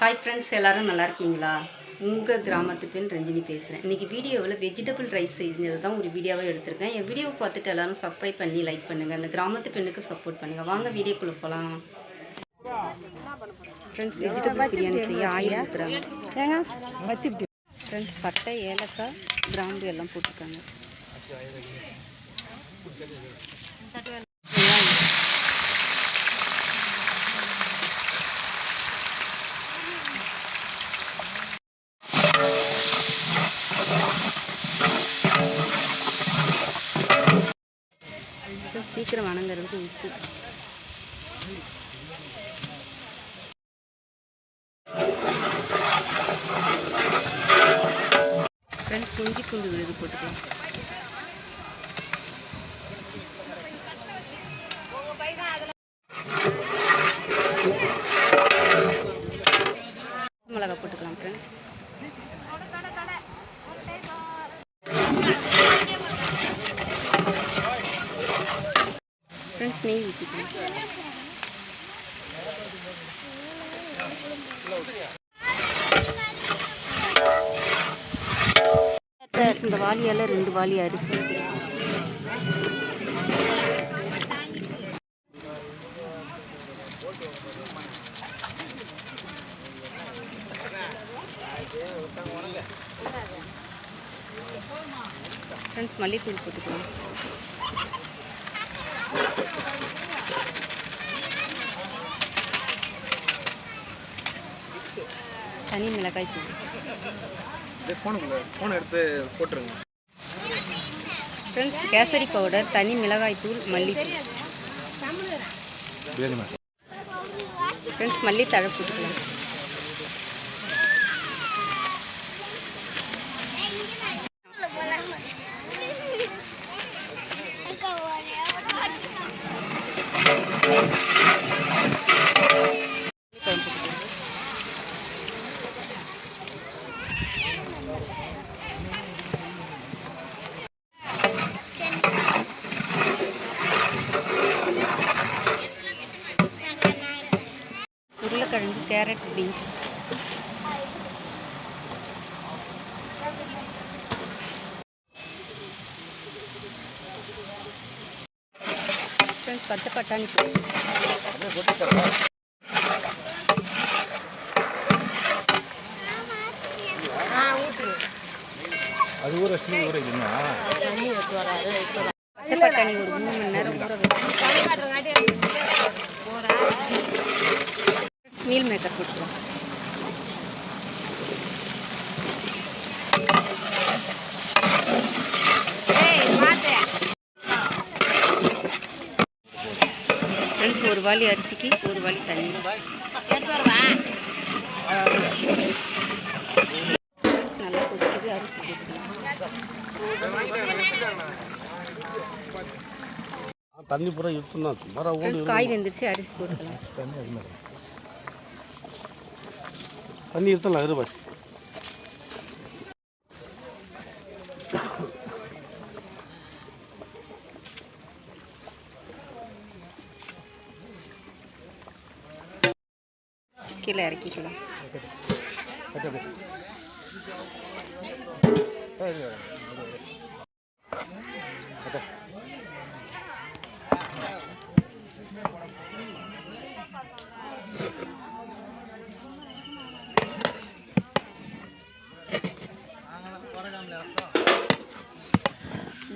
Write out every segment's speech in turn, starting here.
Hi friends எல்லாரும் நல்லா இருக்கீங்களா? உங்கள் கிராமத்து பெண் ரஞ்சினி பேசுகிறேன் இன்றைக்கி வீடியோவில் வெஜிடபிள் ரைஸ் செஞ்சது தான் ஒரு வீடியோவாக எடுத்திருக்கேன். என் வீடியோவை பார்த்துட்டு எல்லாரும் சப்ஸ்கிரைப் பண்ணி லைக் பண்ணுங்கள் அந்த கிராமத்து பெண்ணுக்கு சப்போர்ட் பண்ணுங்கள் வாங்க வீடியோக்குள்ளே போகலாம் ஃப்ரெண்ட்ஸ் வெஜிடபிள் பிரியாணி செய்ய ஆயில் ஊற்றுறாங்க ஏங்க? வச்சு ஃப்ரெண்ட்ஸ் பட்டை ஏலக்காய் கிராம்பு எல்லாம் போட்டிருக்காங்க. வணங்குறதுக்கு உப்பு. ஃப்ரெண்ட்ஸ் இஞ்சி பூண்டு விழுது போட்டுக்கலாம் மிளகா போட்டுக்கலாம் ஃப்ரெண்ட்ஸ் ஃப்ரெண்ட்ஸ் நெய் ஊற்றிக்கலாம் இந்த வாளியால் ரெண்டு வாளி அரிசி. ஃப்ரெண்ட்ஸ் மல்லித்தூள் போட்டுக்கலாம் தனி மிளகாய் தூள். ஃபோன் எடுத்து போட்டுருங்க. ஃப்ரெண்ட்ஸ் கேசரி பவுடர் தனி மிளகாய் தூள் மல்லித்தூள். ஃப்ரெண்ட்ஸ் மல்லித்தழை போட்டுக்கலாம். பீன்ஸ் பச்சை பட்டாணி போட்டு அது ஊற வச்சு ஊற பச்சை பட்டாணி ஒரு மூணு மணி நேரம் ஊற போட்டுக்கலாம் ஃப்ரெண்ட்ஸ் ஒரு வாளி அரிசிக்கு ஒரு வாளி தண்ணி. நல்லா கொதிக்குது அரிசி போட்டுக்கலாம் தண்ணி பூரா ஃப்ரெண்ட்ஸ் காய் வெந்துருச்சு அரிசி போட்டுக்கலாம். தண்ணி அது மாதிரி தண்ணி இழுத்தலாம் இரு பாய் கீழே இறக்கிக்கலாம்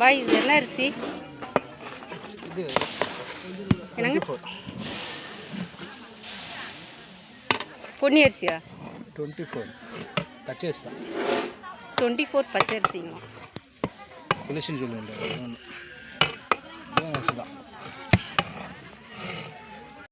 பாய் இது என்ன அரிசி? என்னங்க? பொன்னி அரிசியா? டுவெண்ட்டி ஃபோர் பச்சேஸ் தான். டுவெண்ட்டி ஃபோர் பச்சை அரிசிங்களா புலிசின்னு சொல்லுவேன் தான்.